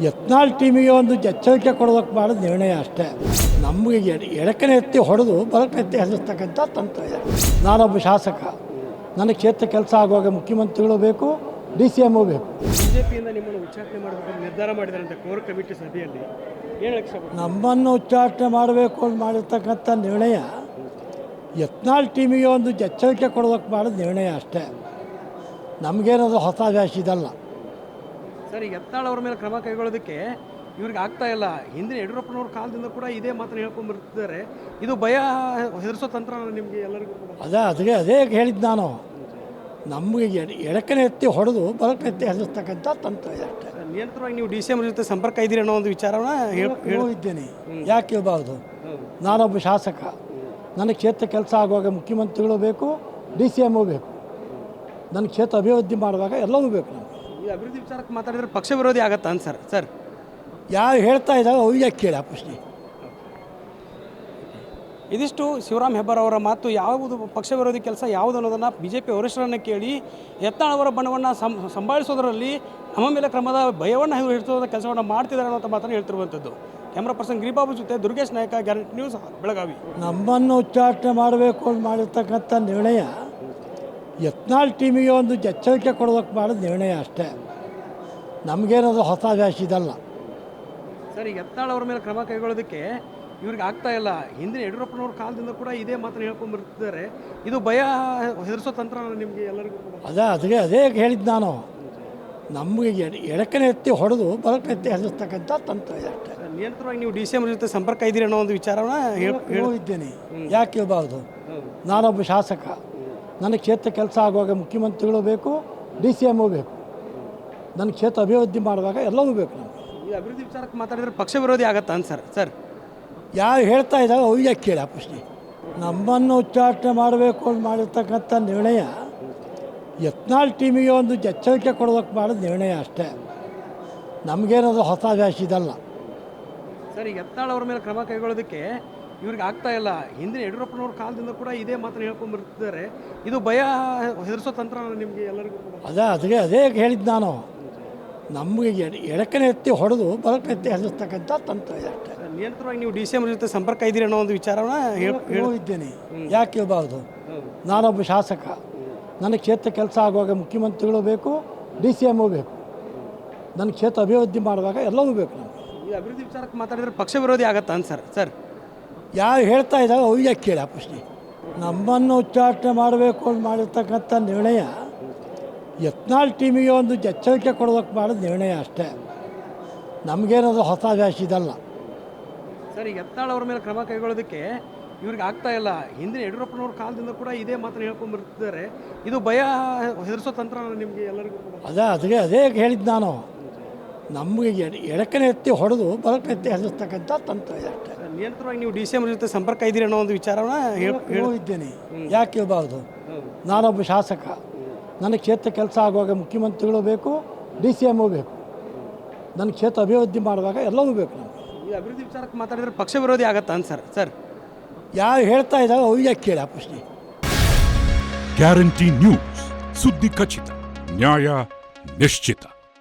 ಯತ್ನಾಳ್ ಟೀಮಿಗೆ ಒಂದು ಎಚ್ಚರಿಕೆ ಕೊಡೋದಕ್ಕೆ ಮಾಡಿದ ನಿರ್ಣಯ ಅಷ್ಟೇ. ನಮಗೆ ಎಡ- ಎಡಕನೆ ಎತ್ತಿ ಹೊಡೆದು ಬಲಕ್ಕೆ ಎತ್ತಿ ಹರಿಸ್ತಕ್ಕಂಥ ತಂತ್ರ ಇದೆ ನಾನೊಬ್ಬ ಶಾಸಕ. ನನ್ನ ಕ್ಷೇತ್ರ ಕೆಲಸ ಆಗುವಾಗ ಮುಖ್ಯಮಂತ್ರಿಗಳು ಬೇಕು ಡಿ ಸಿ ಎಮ್ಮು ಬೇಕು. ಬಿಜೆಪಿಯಿಂದ ನಿಮ್ಮನ್ನು ಉಚ್ಚಾಟನೆ ಮಾಡಬೇಕು ಅಂತ ನಿರ್ಧಾರ ಮಾಡಿದಾರಂತೆ ಕೋರ್ ಕಮಿಟಿ ಸಭೆಯಲ್ಲಿ ನಮ್ಮನ್ನು ಉಚ್ಚಾಟನೆ ಮಾಡಬೇಕು ಅಂತ ಮಾಡಿರ್ತಕ್ಕಂಥ ನಿರ್ಣಯ ಯತ್ನಾಳ್ ಟೀಮಿಗೆ ಒಂದು ಎಚ್ಚರಿಕೆ ಕೊಡೋದಕ್ಕೆ ಮಾಡಿದ ನಿರ್ಣಯ ಅಷ್ಟೇ. ನಮಗೇನದು ಹೊಸ ವ್ಯಾಸ ಇದಲ್ಲ. ಸರ್ ಎತ್ತಾಳ ಅವ್ರ ಅವರ ಮೇಲೆ ಕ್ರಮ ಕೈಗೊಳ್ಳೋದಕ್ಕೆ ಇವ್ರಿಗೆ ಆಗ್ತಾ ಇಲ್ಲ. ಹಿಂದಿನ ಯಡಿಯೂರಪ್ಪನವ್ರ ಕಾಲದಿಂದ ಕೂಡ ಇದೇ ಮಾತನ್ನು ಹೇಳ್ಕೊಂಡ್ಬರ್ತಿದ್ದಾರೆ ಇದು ಭಯ ಹೆದರ್ಸೋ ತಂತ್ರ ನಿಮಗೆ ಎಲ್ಲರಿಗೂ ಅದೇ ಅದೇ ಅದೇ ಹೇಳಿದ್ದು ನಾನು. ನಮಗೆ ಎಡ ಎಡಕನೆ ಎತ್ತಿ ಹೊಡೆದು ಬಲಕ್ಕೆ ಎತ್ತಿ ಹೆದರಿಸ್ತಕ್ಕಂಥ ತಂತ್ರ ಇದೆ ಅಷ್ಟೇ. ನಿಯಂತ್ರವಾಗಿ ನೀವು ಡಿ ಸಿ ಎಂ ಜೊತೆ ಸಂಪರ್ಕ ಇದ್ದೀರಿ ಅನ್ನೋ ಒಂದು ವಿಚಾರವನ್ನು ಹೇಳಿದ್ದೇನೆ ಯಾಕೆ ಇರಬಾರ್ದು ನಾನೊಬ್ಬ ಶಾಸಕ. ನನ್ನ ಕ್ಷೇತ್ರ ಕೆಲಸ ಆಗುವಾಗ ಮುಖ್ಯಮಂತ್ರಿಗಳು ಬೇಕು ಡಿ ಸಿ ಎಮ್ಮು ಬೇಕು. ನನ್ನ ಕ್ಷೇತ್ರ ಅಭಿವೃದ್ಧಿ ಮಾಡುವಾಗ ಎಲ್ಲವೂ ಬೇಕು ನಮಗೆ. ಈ ಅಭಿವೃದ್ಧಿ ವಿಚಾರಕ್ಕೆ ಮಾತಾಡಿದ್ರೆ ಪಕ್ಷ ವಿರೋಧಿ ಆಗತ್ತಾ ಅಂತ ಸರ್? ಸರ್. ಯಾರು ಹೇಳ್ತಾ ಇದ್ದಾವೆ ಅವ್ರಿಗೆ ಯಾಕೆ ಕೇಳಿ ಆ ಪ್ರಶ್ನೆ. ಇದಿಷ್ಟು ಶಿವರಾಮ್ ಹೆಬ್ಬಾರ್ ಅವರ ಮಾತು. ಯಾವುದು ಪಕ್ಷ ವಿರೋಧಿ ಕೆಲಸ ಯಾವುದು ಅನ್ನೋದನ್ನು ಬಿ ಜೆ ಪಿ ವರಿಷ್ಠರನ್ನು ಕೇಳಿ ಯತ್ನಾಳ್ ಅವರ ಬಣವನ್ನು ಸಂ ಸಂಭಾಳಿಸೋದರಲ್ಲಿ ನಮ್ಮ ಮೇಲೆ ಕ್ರಮದ ಭಯವನ್ನು ಹಿಡಿಸೋದ ಕೆಲಸವನ್ನು ಮಾಡ್ತಿದ್ದಾರೆ ಅನ್ನೋ ಮಾತನ್ನು ಹೇಳ್ತಿರುವಂಥದ್ದು. ಕ್ಯಾಮ್ರಾ ಪರ್ಸನ್ ಗಿರಿಬಾಬು ಜೊತೆ ದುರ್ಗೇಶ್ ನಾಯಕ ಗ್ಯಾರಂಟಿ ನ್ಯೂಸ್ ಬೆಳಗಾವಿ. ನಮ್ಮನ್ನು ಉಚ್ಚಾಟನೆ ಮಾಡಬೇಕು ಅಂತ ಮಾಡಿರ್ತಕ್ಕಂಥ ನಿರ್ಣಯ ಯತ್ನಾಳ್ ಟೀಮಿಗೆ ಒಂದು ಎಚ್ಚರಿಕೆ ಕೊಡೋದಕ್ಕೆ ಮಾಡಿದ ನಿರ್ಣಯ ಅಷ್ಟೇ. ನಮಗೇನದು ಹೊಸ ವ್ಯಾಸ ಇದಲ್ಲ. ಸರ್ ಈಗ ಯತ್ನಾಳ್ ಅವ್ರ ಮೇಲೆ ಕ್ರಮ ಕೈಗೊಳ್ಳೋದಕ್ಕೆ ಇವ್ರಿಗೆ ಆಗ್ತಾ ಇಲ್ಲ. ಹಿಂದಿನ ಯಡಿಯೂರಪ್ಪನವ್ರ ಕಾಲದಿಂದ ಕೂಡ ಇದೇ ಮಾತನ್ನು ಹೇಳ್ಕೊಂಡು ಬರ್ತಿದ್ದಾರೆ. ಇದು ಭಯ ಹೆದರಿಸೋ ತಂತ್ರ ನಿಮಗೆ ಎಲ್ಲರಿಗೂ ಕೂಡ. ಅದೇ ಅದೇ ಅದೇ ಹೇಳಿದ್ದು ನಾನು. ನಮಗೆ ಎಡ ಎಡಕನೆ ಎತ್ತಿ ಹೊಡೆದು ಬಲಕ್ಕೆ ಎತ್ತಿ ಹೆದರಿಸ್ತಕ್ಕಂಥ ತಂತ್ರ ಇದೆ ಅಷ್ಟೇ. ನಿಯಂತ್ರವಾಗಿ ನೀವು ಡಿ ಸಿ ಎಂ ಜೊತೆ ಸಂಪರ್ಕ ಇದ್ದೀರಿ ಅನ್ನೋ ಒಂದು ವಿಚಾರನ ಹೇಳಿದ್ದೇನೆ ಯಾಕೆ ಇರಬಾರ್ದು ನಾನೊಬ್ಬ ಶಾಸಕ. ನನ್ನ ಕ್ಷೇತ್ರ ಕೆಲಸ ಆಗುವಾಗ ಮುಖ್ಯಮಂತ್ರಿಗಳು ಬೇಕು ಡಿ ಸಿ ಎಮ್ಮು ಬೇಕು. ನನ್ನ ಕ್ಷೇತ್ರ ಅಭಿವೃದ್ಧಿ ಮಾಡುವಾಗ ಎಲ್ಲವೂ ಬೇಕು ನಮಗೆ. ಈ ಅಭಿವೃದ್ಧಿ ವಿಚಾರಕ್ಕೆ ಮಾತಾಡಿದ್ರೆ ಪಕ್ಷ ವಿರೋಧಿ ಆಗತ್ತಾ ಅಂತ ಸರ್? ಸರ್ ಯಾರು ಹೇಳ್ತಾ ಇದ್ದಾಗ ಅವ್ರಿಗೆ ಯಾಕೆ ಕೇಳಿ ಆ ಪ್ರಶ್ನೆ. ನಮ್ಮನ್ನು ಉಚ್ಚಾಟನೆ ಮಾಡಬೇಕು ಅಂತ ಮಾಡಿರ್ತಕ್ಕಂಥ ನಿರ್ಣಯ ಯತ್ನಾಳ್ ಟೀಮಿಗೆ ಒಂದು ಎಚ್ಚರಿಕೆ ಕೊಡೋದಕ್ಕೆ ಮಾಡೋದು ನಿರ್ಣಯ ಅಷ್ಟೇ. ನಮಗೇನದು ಹೊಸ ವ್ಯಾಸ ಇದಲ್ಲ. ಸರ್ ಈಗ ಯತ್ನಾಳ್ ಅವರ ಮೇಲೆ ಕ್ರಮ ಕೈಗೊಳ್ಳೋದಕ್ಕೆ ಇವ್ರಿಗೆ ಆಗ್ತಾ ಇಲ್ಲ. ಹಿಂದಿನ ಯಡಿಯೂರಪ್ಪನವ್ರ ಕಾಲದಿಂದ ಕೂಡ ಇದೇ ಮಾತನ್ನು ಹೇಳ್ಕೊಂಡ್ಬರ್ತಿದ್ದಾರೆ ಇದು ಭಯ ಹೆದರಿಸೋ ತಂತ್ರ ನಿಮಗೆ ಎಲ್ಲರಿಗೂ ಕೂಡ. ಅದೇ ಅದೇ ಅದೇ ಹೇಳಿದ್ದು ನಾನು. ನಮಗೆ ಎಡ ಎಡಕನೆ ಎತ್ತಿ ಹೊಡೆದು ಬಲಕ್ಕೆ ಎತ್ತಿ ತಂತ್ರ ಇದೆ ನಿಯಂತ್ರವಾಗಿ ನೀವು ಡಿ ಸಿ ಎಂ ಜೊತೆ ಸಂಪರ್ಕ ಇದ್ದೀರಿ ಅನ್ನೋ ಒಂದು ವಿಚಾರವನ್ನ ಹೇಳಿದ್ದೇನೆ ಯಾಕೆ ಇರಬಾರ್ದು ನಾನೊಬ್ಬ ಶಾಸಕ. ನನ್ನ ಕ್ಷೇತ್ರ ಕೆಲಸ ಆಗುವಾಗ ಮುಖ್ಯಮಂತ್ರಿಗಳು ಬೇಕು ಡಿ ಸಿ ಎಮ್ಮು ಬೇಕು. ನನ್ನ ಕ್ಷೇತ್ರ ಅಭಿವೃದ್ಧಿ ಮಾಡುವಾಗ ಎಲ್ಲವೂ ಬೇಕು ನಮಗೆ. ಈ ಅಭಿವೃದ್ಧಿ ವಿಚಾರಕ್ಕೆ ಮಾತಾಡಿದ್ರೆ ಪಕ್ಷ ವಿರೋಧಿ ಆಗತ್ತಾ ಅಂತ ಸರ್? ಸರ್ ಯಾರು ಹೇಳ್ತಾ ಇದ್ದಾರೋ ಅವ್ರಿಗೆ ಕೇಳ ಆ ಪ್ರಶ್ನೆ ನಮ್ಮನ್ನು ಉಚ್ಚಾಟನೆ ಮಾಡಬೇಕು ಅಂತ ಮಾಡಿರ್ತಕ್ಕಂಥ ನಿರ್ಣಯ ಯತ್ನಾಳ್ ಟೀಮಿಗೆ ಒಂದು ಎಚ್ಚರಿಕೆ ಕೊಡೋದಕ್ಕೆ ಮಾಡೋದು ನಿರ್ಣಯ ಅಷ್ಟೇ. ನಮಗೇನದು ಹೊಸ ವ್ಯಾಸ ಇದಲ್ಲ. ಸರ್ ಈಗ ಯತ್ನಾಳ್ ಅವ್ರ ಮೇಲೆ ಕ್ರಮ ಕೈಗೊಳ್ಳೋದಕ್ಕೆ ಇವ್ರಿಗೆ ಆಗ್ತಾ ಇಲ್ಲ. ಹಿಂದಿನ ಯಡಿಯೂರಪ್ಪನವ್ರ ಕಾಲದಿಂದ ಕೂಡ ಇದೇ ಮಾತನ್ನು ಹೇಳ್ಕೊಂಡು ಬರ್ತಿದ್ದಾರೆ. ಇದು ಭಯ ಹೆದರಿಸೋ ತಂತ್ರ ನಿಮಗೆ ಎಲ್ಲರಿಗೂ ಕೂಡ. ಅದೇ ಅದೇ ಅದೇ ಹೇಳಿದ್ದು ನಾನು. ನಮಗೆ ಎಡ ಎಡಕನೆ ಎತ್ತಿ ಹೊಡೆದು ಬಲಕ್ಕೆ ಎತ್ತಿ ಹರಿಸ್ತಕ್ಕಂಥ ತಂತ್ರ ಇದೆ ಅಷ್ಟೇ ಸರ್, ನೀವು ಡಿ ಸಿ ಎಂ ಜೊತೆ ಸಂಪರ್ಕ ಇದ್ದೀರಿ ಅನ್ನೋ ಒಂದು ವಿಚಾರವನ್ನ ಹೇಳಿದ್ದೇನೆ ಯಾಕೆ ಇರಬಾರ್ದು ನಾನೊಬ್ಬ ಶಾಸಕ. ನನ್ನ ಕ್ಷೇತ್ರ ಕೆಲಸ ಆಗುವಾಗ ಮುಖ್ಯಮಂತ್ರಿಗಳು ಬೇಕು ಡಿ ಸಿ ಎಮ್ಮು ಬೇಕು. ನನ್ನ ಕ್ಷೇತ್ರ ಅಭಿವೃದ್ಧಿ ಮಾಡುವಾಗ ಎಲ್ಲವೂ ಬೇಕು ನಮಗೆ. ಈ ಅಭಿವೃದ್ಧಿ ವಿಚಾರಕ್ಕೆ ಮಾತಾಡಿದ್ರೆ ಪಕ್ಷ ವಿರೋಧಿ ಆಗತ್ತಾ ಅಂತ ಸರ್? ಸರ್ ಯಾರು ಹೇಳ್ತಾ ಇದ್ದಾರೆ ಅವ್ರಿಗೆ ಯಾಕೆ ಕೇಳಿ ಆ ಪ್ರಶ್ನೆ. ಗ್ಯಾರಂಟಿ ನ್ಯೂಸ್ ಸುದ್ದಿ ಖಚಿತ ನ್ಯಾಯ ನಿಶ್ಚಿತ.